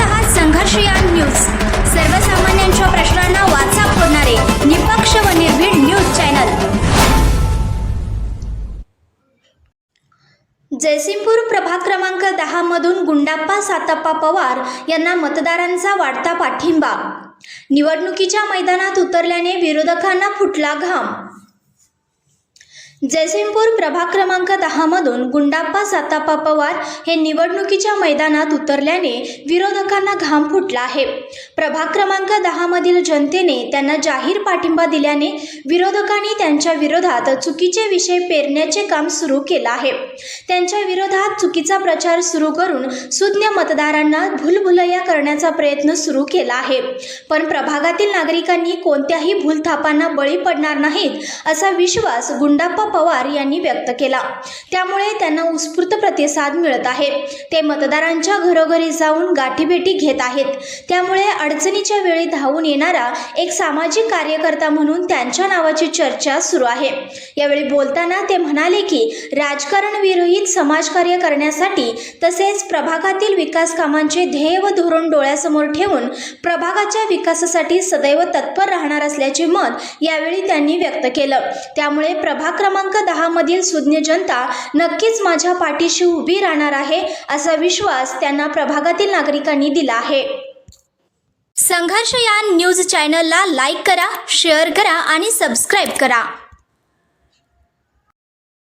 पाहत आहात संघर्षयान न्यूज सर्वसामान्यांच्या प्रश्नांना वाचा फोडणारे निपक्ष व निर्भीड न्यूज चॅनल जयसिंगपूर प्रभाग क्रमांक दहा मधून गुंडाप्पा सातप्पा पवार यांना मतदारांचा वाढता पाठिंबा. निवडणुकीच्या मैदानात उतरल्याने विरोधकांना फुटला घाम. जयसिंगपूर प्रभाग क्रमांक दहामधून गुंडाप्पा साताप्पा पवार हे निवडणुकीच्या मैदानात उतरल्याने विरोधकांना घाम फुटला आहे. प्रभाग क्रमांक दहामधील जनतेने त्यांना जाहीर पाठिंबा दिल्याने विरोधकांनी त्यांच्या विरोधात चुकीचे विषय पेरण्याचे काम सुरू केलं आहे. त्यांच्या विरोधात चुकीचा प्रचार सुरू करून सुज्ञ मतदारांना भूलभुलैया करण्याचा प्रयत्न सुरू केला आहे. पण प्रभागातील नागरिकांनी कोणत्याही भूलथापांना बळी पडणार नाहीत असा विश्वास गुंडाप्पा पवार यांनी व्यक्त केला. त्यामुळे त्यांना उत्स्फूर्त प्रतिसाद मिळत आहे. ते मतदारांच्या घरोघरी जाऊन गाठीभेटी घेत आहेत. त्यामुळे अडचणीच्या वेळी धावून येणारा एक सामाजिक कार्यकर्ता म्हणून त्यांच्या नावाची चर्चा सुरू आहे. यावेळी बोलताना ते म्हणाले की राजकारण विरहित समाजकार्य करण्यासाठी तसेच प्रभागातील विकास कामांचे ध्येय व धोरण डोळ्यासमोर ठेवून प्रभागाच्या विकासासाठी सदैव तत्पर राहणार असल्याचे मत यावेळी त्यांनी व्यक्त केलं. त्यामुळे प्रभाग क्रमांक दहा मधील सुज्ञ जनता नक्कीच माझ्या पाठीशी उभी राहणार आहे असा विश्वास त्यांना प्रभागातील नागरिकांनी दिला आहे. संघर्ष या न्यूज चॅनलला लाईक करा शेअर करा आणि सबस्क्राईब करा.